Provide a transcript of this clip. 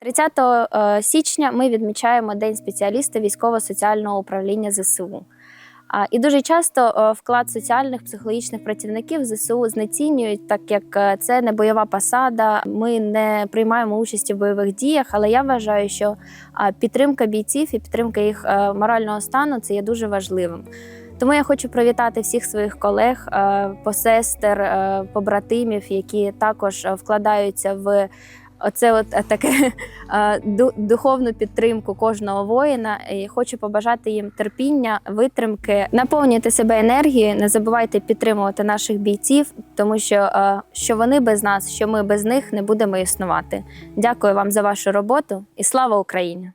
30 е, січня ми відмічаємо День спеціаліста військово-соціального управління ЗСУ. І дуже часто е, вклад соціальних психологічних працівників ЗСУ знецінюють, так як е, це не бойова посада. Ми не приймаємо участі в бойових діях. Але я вважаю, що підтримка бійців і підтримка їх морального стану це є дуже важливим. Тому я хочу привітати всіх своїх колег, посестер, побратимів, які також вкладаються в оце от е, таке е, духовну підтримку кожного воїна. І хочу побажати їм терпіння, витримки, наповнюйте себе енергією, не забувайте підтримувати наших бійців, тому що е, що вони без нас, що ми без них не будемо існувати. Дякую вам за вашу роботу і слава Україні!